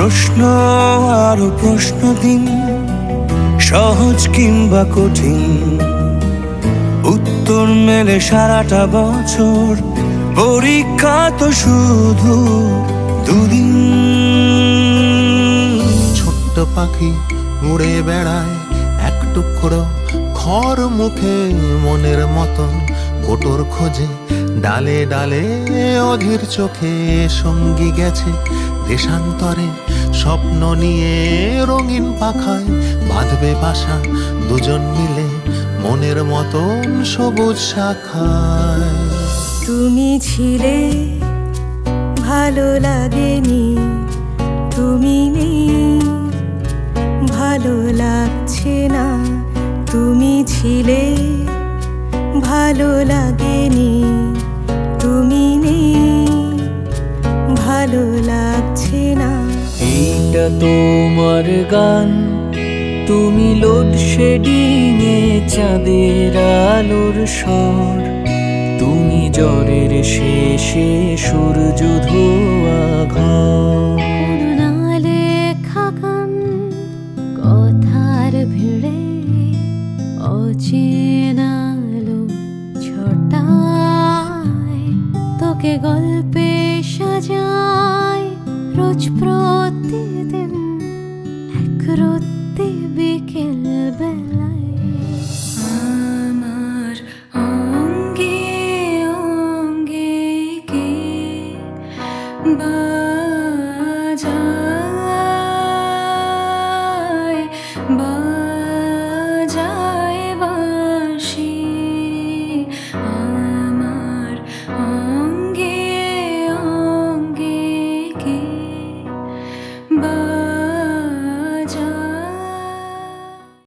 প্রশ্ন আরও প্রশ্ন দিন, সহজ কিংবা কঠিন। উত্তর মেলে সারাটা বছর, পরীক্ষা তো শুধু দুদিন। ছোট্ট পাখি উড়ে বেড়ায়, এক টুকরো খর মুখে মনের মতন। গোটর খোঁজে ডালে ডালে অধীর চোখে সঙ্গী গেছে, দেশান্তরে স্বপ্ন নিয়ে রঙিন পাখায় বাঁধবে বাসা দুজন মিলে মনের মতন সবুজ শাখায়। তুমি ছিলে ভালো লাগেনি, তুমি নেই, ভালো লাগছে না, তুমি ছিলে ভালো লাগেনি। তোমার গান, তুমি লোডশেডিং এ চাঁদের আলোর স্বর। তুমি জ্বরের শেষে সূর্য ধোয়া ঘর। কথার ভিড়ে অচেনা আলো ছটায়। তোকে গল্পে সাজায় রোজ প্রতিদিন এক রত্তি বিকেল বেলায়। আমার অঙ্গে অঙ্গে কে বাজায়